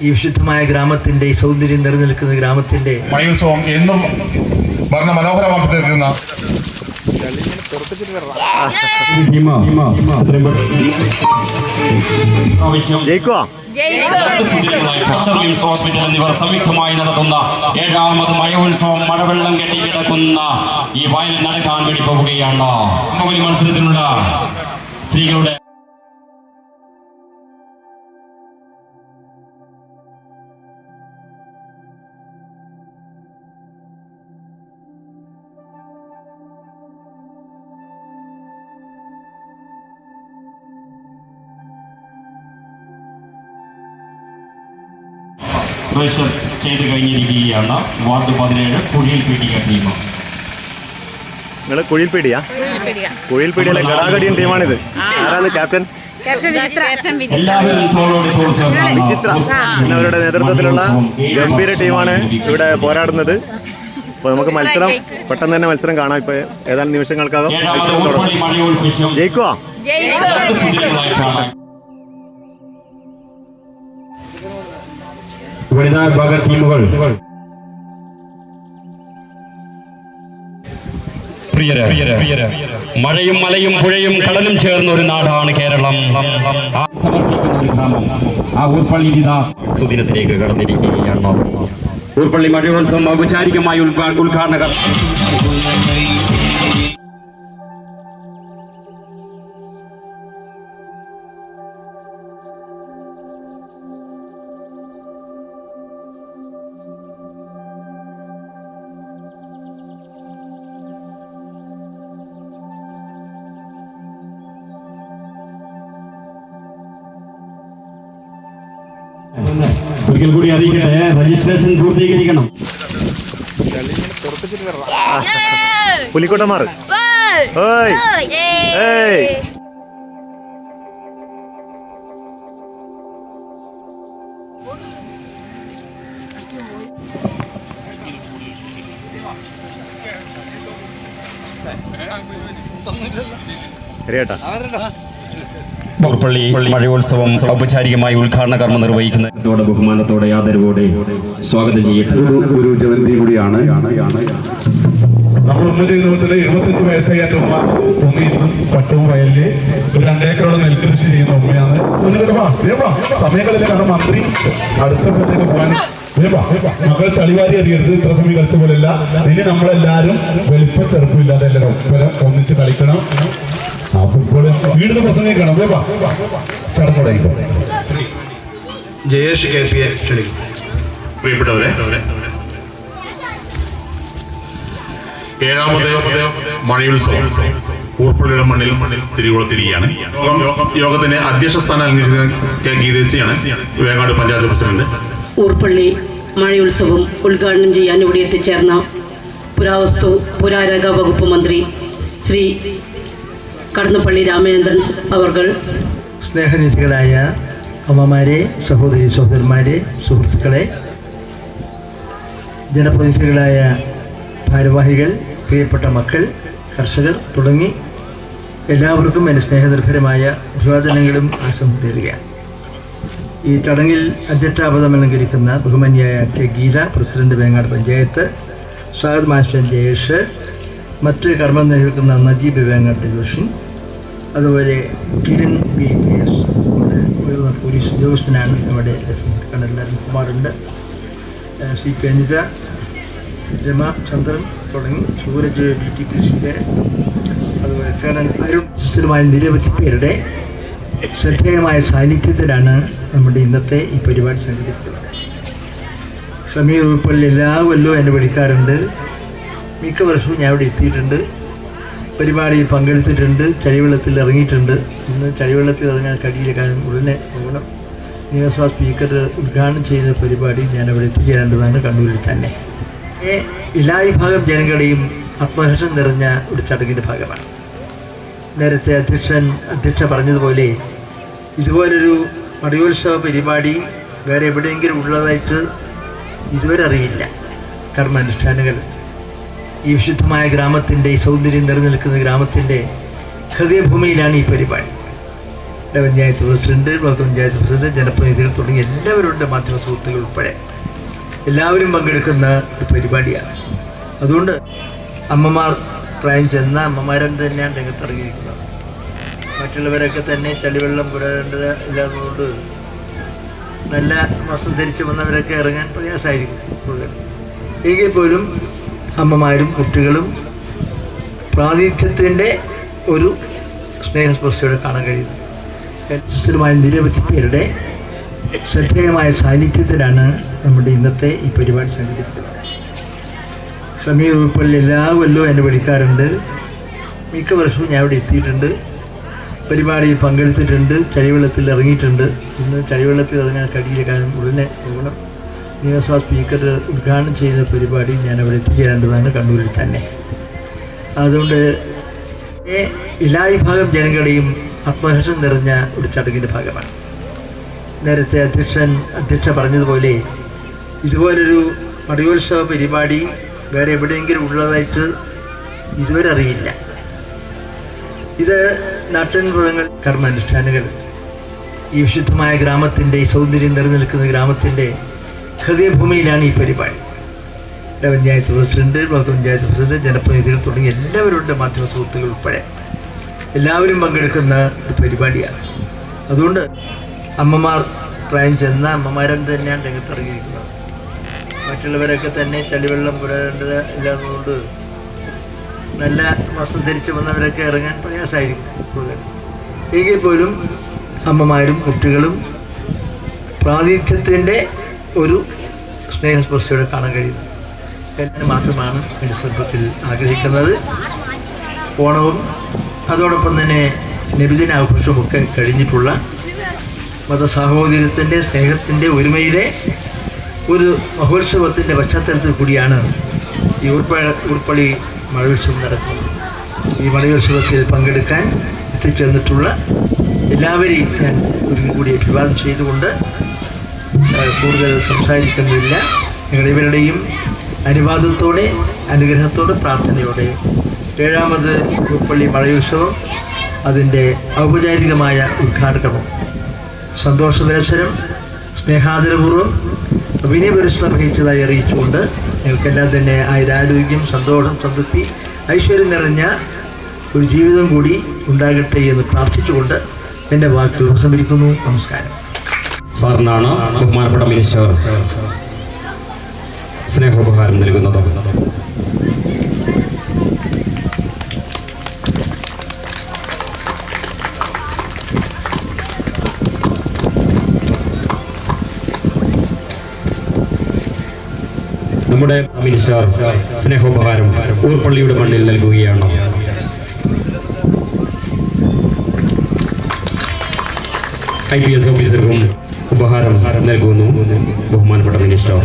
ഈ വിശുദ്ധമായ ഗ്രാമത്തിന്റെ ഈ സൗന്ദര്യം നിലനിൽക്കുന്ന ഗ്രാമത്തിന്റെ മയോത്സവം എന്നും വർണ മനോഹരമാക്കി തീർക്കുന്ന ഹോസ്പിറ്റൽ എന്നിവർ സംയുക്തമായി നടത്തുന്ന ഏഴാമത് മഴോത്സവം മഴവെള്ളം കെട്ടിക്കിടക്കുന്ന ഈ വയൽ നടക്കാൻ വേണ്ടി പോവുകയാണ്. മത്സരത്തിനുള്ള സ്ത്രീകളുടെ രജിസ്റ്റർ ചെയ്ത് കഴിഞ്ഞിരിക്കുകയാണ്. വാർഡ് പതിനേഴ് കുഴിയിൽ പീടിക ടീം നിങ്ങൾ കുഴിൽപീടിയാ കുഴിൽപീടിയിലെ ഗടാഗടിയൻ ടീമാണിത്. ആരാണ് ക്യാപ്റ്റൻ? വിചിത്ര. എന്നവരുടെ നേതൃത്വത്തിലുള്ള ഗംഭീര ടീമാണ് ഇവിടെ പോരാടുന്നത്. അപ്പോൾ നമുക്ക് മത്സരം പെട്ടെന്ന് തന്നെ മത്സരം കാണാം. ഇപ്പോൾ ഏതാനും നിമിഷങ്ങൾക്കകം മത്സരം തുടങ്ങും. ജയിക്കുവാ? വനിതാ വിഭാഗ ടീമുകൾ. മഴയും മലയും പുഴയും കടലും ചേർന്ന ഒരു നാടാണ് കേരളം. സമർപ്പിക്കുന്ന ഒരു ഗ്രാമം ആ ഊർപ്പള്ളി സുദിനത്തിലേക്ക് കടന്നിരിക്കുകയാണ് ഊർപ്പള്ളി മഴയോത്സവം ഔപചാരികമായി ഉദ്ഘാ- ഉദ്ഘാടന ഒരിക്കൽ കൂടി അറിയിക്കട്ടെ. രജിസ്ട്രേഷൻ പൂർത്തീകരിക്കണം. പുലിക്കോട്ടമാർ ഓയ് ഏയ്. ശരിയേട്ടാ. ഊർപ്പള്ളി മഴയോത്സവം ഔപചാരികമായി ഉദ്ഘാടന കർമ്മം നിർവഹിക്കുന്നതോടെ ബഹുമാനത്തോടെ ആദരവോടെ സ്വാഗതം ചെയ്യട്ടെ. ഒരു ജയന്തി കൂടിയാണ്. നമ്മൾ ഉമ്മ ജീവിതത്തിൽ എഴുപത്തഞ്ച് വയസ്സായി എന്റെ ഉമ്മ ഉമ്മ ഇന്നും പട്ടവും വയലിൽ ഒരു രണ്ടേക്കറോളം നെൽകൃഷി ചെയ്യുന്ന ഉമ്മയാണ്. സമയങ്ങളിൽ കാരണം മന്ത്രി അടുത്ത സ്ഥലത്തേക്ക് പോകാൻ മക്കളെ ചളിവാരി അറിയരുത് ഇത്ര സമയം കളിച്ച പോലെയല്ല. ഇനി നമ്മളെല്ലാരും വലിപ്പ ചെറുപ്പമില്ലാതെ എല്ലാവരും ഒന്നിച്ച് കളിക്കണം. ആ ഫുട്ബോൾ വീടിന് പ്രസംഗം ജയേഷ് കെ പി എ ക്ഷണിക്കും. പ്രിയപ്പെട്ടവരെ ഏഴാമത് മഴയുത്സവം ഊർപ്പള്ളിയുടെ മണ്ണിൽ മണ്ണിൽ തിരികൊളുത്തിരിക്കുകയാണ്. യോഗത്തിന്റെ യോഗത്തിന് അധ്യക്ഷ സ്ഥാനം അലങ്കരിക്കുന്ന കെ ഗീതേച്ചിയാണ്. വേങ്ങാട് പഞ്ചായത്ത് പ്രസിഡന്റ്. ഊർപ്പള്ളി മഴയുത്സവം ഉദ്ഘാടനം ചെയ്യാൻ ഇവിടെ എത്തിച്ചേർന്ന പുരാവസ്തു പുരാരേഖ വകുപ്പ് മന്ത്രി ശ്രീ കടന്നപ്പള്ളി രാമചന്ദ്രൻ അവർകൾ. സ്നേഹനിധികളായ അമ്മമാരെ സഹോദരി സഹോദരന്മാരെ സുഹൃത്തുക്കളെ ജനപ്രതിനിധികളായ ഭാരവാഹികൾ പ്രിയപ്പെട്ട മക്കൾ കർഷകർ തുടങ്ങി എല്ലാവർക്കും എന്റെ സ്നേഹനിർഭരമായ അഭിവാദനങ്ങളും ആശംസ തേടുകയാണ് ഈ ചടങ്ങിൽ അധ്യക്ഷാപദം അലങ്കരിക്കുന്ന ബഹുമന്യായ കെ ഗീത പ്രസിഡന്റ് വേങ്ങാട് പഞ്ചായത്ത് സ്വാഗത് മാസ്റ്റർ ജയേഷ് മറ്റ് കർമ്മം നിർവഹിക്കുന്ന നജീബ് വേങ്ങാട്ട് ഡിവിഷൻ. അതുപോലെ കിരൺ ബി പി എസ് ഉയർന്ന പോലീസ് ഉദ്യോഗസ്ഥനാണ് നമ്മുടെ കണ്ണെല്ലാവരും കുമാറുണ്ട്. ഏഹ് സി പി അനിത രമ ചന്ദ്രൻ തുടങ്ങി സൂരജ് ഡി ടി പി സിയുടെ അതുപോലെ കേണൽ അരുൺ സിസ്റ്ററുമായ നിരവധി പേരുടെ ശ്രദ്ധേയമായ സാന്നിധ്യത്തിലാണ് നമ്മുടെ ഇന്നത്തെ ഈ പരിപാടി സംഘടിപ്പിക്കുന്നത്. ഷമീർ ഉൾപ്പെടെ എല്ലാ കൊല്ലവും എന്നെ വിളിക്കാറുണ്ട്. മിക്ക വർഷവും ഞാൻ ഇവിടെ എത്തിയിട്ടുണ്ട്. പരിപാടിയിൽ പങ്കെടുത്തിട്ടുണ്ട്. ചളിവെള്ളത്തിൽ ഇറങ്ങിയിട്ടുണ്ട്. ഇന്ന് ചളിവെള്ളത്തിൽ ഇറങ്ങാൻ കഴിയില്ല. കാരണം ഉടനെ ഓണം നിയമസഭാ സ്പീക്കർ ഉദ്ഘാടനം ചെയ്യുന്ന പരിപാടി ഞാൻ അവിടെ എത്തിച്ചേരേണ്ടതാണ് കണ്ണൂരിൽ തന്നെ. എല്ലാ വിഭാഗം ജനങ്ങളുടെയും ആത്മഹർഷം നിറഞ്ഞ ഒരു ചടങ്ങിന്റെ ഭാഗമാണ്. നേരത്തെ അധ്യക്ഷൻ അധ്യക്ഷ പറഞ്ഞതുപോലെ ഇതുപോലൊരു മടയോത്സവ പരിപാടി വേറെ എവിടെയെങ്കിലും ഉള്ളതായിട്ട് ഇതുവരെ അറിയില്ല. കർമാനുഷ്ഠാനങ്ങൾ ഈ വിശുദ്ധമായ ഗ്രാമത്തിന്റെ സൗന്ദര്യം നിലനിൽക്കുന്ന നിൽക്കുന്ന ഗ്രാമത്തിന്റെ ഹൃദയഭൂമിയിലാണ് ഈ പരിപാടി. ഇവിടെ panchayat president block panchayat president ജനപ്രതിനിധികൾ തുടങ്ങി എല്ലാവരുടെ മാധ്യമ സുഹൃത്തുക്കൾ ഉൾപ്പെടെ. എല്ലാവരും പങ്കെടുക്കുന്ന ഒരു പരിപാടിയാണ്. അതുകൊണ്ട് അമ്മമാർ പ്രായം ചെന്ന അമ്മമാരും തന്നെയാണ് രംഗത്തിറങ്ങിയിരിക്കുന്നത്. മറ്റുള്ളവരൊക്കെ തന്നെ ചളിവെള്ളം പുരേണ്ടത് ഇല്ലാത്തതുകൊണ്ട് നല്ല വസ്ത്രം ധരിച്ച് വന്നവരൊക്കെ ഇറങ്ങാൻ പ്രയാസമായിരിക്കും കൂടുതൽ എങ്കിൽ പോലും അമ്മമാരും കുട്ടികളും പ്രാതിനിധ്യത്തിന്റെ ഒരു സ്നേഹസ്പർശയോടെ കാണാൻ കഴിയുന്നു. വ്യത്യസ്തമായ നിരവധി പേരുടെ ശ്രദ്ധേയമായ സാന്നിധ്യത്തിലാണ് നമ്മുടെ ഇന്നത്തെ ഈ പരിപാടി സംഘടിപ്പിക്കുന്നത്. സമീർ ഉൾപ്പെടെ എല്ലാ കൊല്ലവും എന്നെ വിളിക്കാറുണ്ട്. മിക്ക വർഷവും ഞാൻ ഇവിടെ എത്തിയിട്ടുണ്ട്. പരിപാടിയിൽ പങ്കെടുത്തിട്ടുണ്ട്. ചളിവെള്ളത്തിൽ ഇറങ്ങിയിട്ടുണ്ട്. ഇന്ന് ചളിവെള്ളത്തിൽ ഇറങ്ങാൻ കഴിയില്ല. കാരണം ഉടനെ പോകണം. നിയമസഭാ സ്പീക്കർ ഉദ്ഘാടനം ചെയ്ത പരിപാടി ഞാൻ അവിടെ എത്തിച്ചേരേണ്ടതാണ് കണ്ണൂരിൽ തന്നെ. അതുകൊണ്ട് എല്ലാ വിഭാഗം ജനങ്ങളുടെയും ആത്മഹർഷം നിറഞ്ഞ ഒരു ചടങ്ങിന്റെ ഭാഗമാണ്. നേരത്തെ അധ്യക്ഷൻ അധ്യക്ഷ പറഞ്ഞതുപോലെ ഇതുപോലൊരു മടിയോത്സവ പരിപാടി വേറെ എവിടെയെങ്കിലും ഉള്ളതായിട്ട് ഇതുവരെ അറിയില്ല. ഇത് നാട്ടിൻപുറങ്ങൾ കർമാനുഷ്ഠാനങ്ങൾ. ഈ വിശുദ്ധമായ ഗ്രാമത്തിന്റെ സൗന്ദര്യം നിലനിൽക്കുന്ന ഗ്രാമത്തിന്റെ ഹൃദയഭൂമിയിലാണ് ഈ പരിപാടി. ഇവിടെ panchayat president block panchayat president ജനപ്രതിനിധികൾ തുടങ്ങി എല്ലാവരുടെ മാധ്യമ സുഹൃത്തുക്കൾ ഉൾപ്പെടെ എല്ലാവരും പങ്കെടുക്കുന്ന ഒരു പരിപാടിയാണ്. അതുകൊണ്ട് അമ്മമാർ പ്രായം ചെന്ന അമ്മമാരും തന്നെയാണ് രംഗത്തിറങ്ങിയിരിക്കുന്നത്. മറ്റുള്ളവരൊക്കെ തന്നെ ചളിവെള്ളം പുരേണ്ടത് ഇല്ലാത്തതുകൊണ്ട് നല്ല വസ്ത്രം ധരിച്ച് വന്നവരൊക്കെ ഇറങ്ങാൻ പ്രയാസമായിരിക്കും കൂടുതൽ. എങ്കിൽ പോലും അമ്മമാരും കുട്ടികളും പ്രാതിനിധ്യത്തിന്റെ ഒരു സ്നേഹസ്പർശയോടെ കാണാൻ കഴിയുന്നു. എല്ലാവരും മാത്രമാണ് സ്വർഗത്തിൽ ആഗ്രഹിക്കുന്നത്. ഓണവും അതോടൊപ്പം തന്നെ നബിദിന ആഘോഷമൊക്കെ കഴിഞ്ഞിട്ടുള്ള മതസാഹോദര്യത്തിന്റെ സ്നേഹത്തിന്റെ ഒരുമയുടെ ഒരു മഹോത്സവത്തിന്റെ പശ്ചാത്തലത്തിൽ കൂടിയാണ് ഈ ഊർപ്പ ഉൾപ്പള്ളി മഴയോത്സവം നടക്കുന്നത്. ഈ മഴയോത്സവത്തിൽ പങ്കെടുക്കാൻ എത്തിച്ചേർന്നിട്ടുള്ള എല്ലാവരെയും ഞാൻ ഒരിക്കൽ കൂടി അഭിവാദം ചെയ്തുകൊണ്ട് കൂടുതൽ സംസാരിക്കുന്നില്ല. നിങ്ങളിവരുടെയും അനുവാദത്തോടെ അനുഗ്രഹത്തോടെ പ്രാർത്ഥനയോടെ. ഏഴാമത് ഊർപ്പള്ളി മഴയുത്സവം അതിന്റെ ഔപചാരികമായ ഉദ്ഘാടനവും. സന്തോഷപരസരം സ്നേഹാദരപൂർവം വിനയപരിശ്രമം വഹിച്ചതായി അറിയിച്ചുകൊണ്ട് ഞങ്ങൾക്കെല്ലാം തന്നെ ആയുരാരോഗ്യം സന്തോഷം സംതൃപ്തി ഐശ്വര്യം നിറഞ്ഞ ഒരു ജീവിതം കൂടി ഉണ്ടാകട്ടെ എന്ന് പ്രാർത്ഥിച്ചുകൊണ്ട് എന്റെ വാക്കുകൾ ഉപസംഹരിക്കുന്നു നമസ്കാരം. സാറിനാണ് ബഹുമാനപ്പെട്ട മിനിസ്റ്റർ സ്നേഹോപഹാരം നൽകുന്നത്. നമ്മുടെ മിനിസ്റ്റർ സ്നേഹോപഹാരം ഊർപ്പള്ളിയുടെ മണ്ണിൽ നൽകുകയാണ്. ഐ പി എസ് ഓഫീസർക്കും ഉപഹാരം നൽകുന്നു. ബഹുമാനപ്പെട്ട മിനിസ്റ്റർ.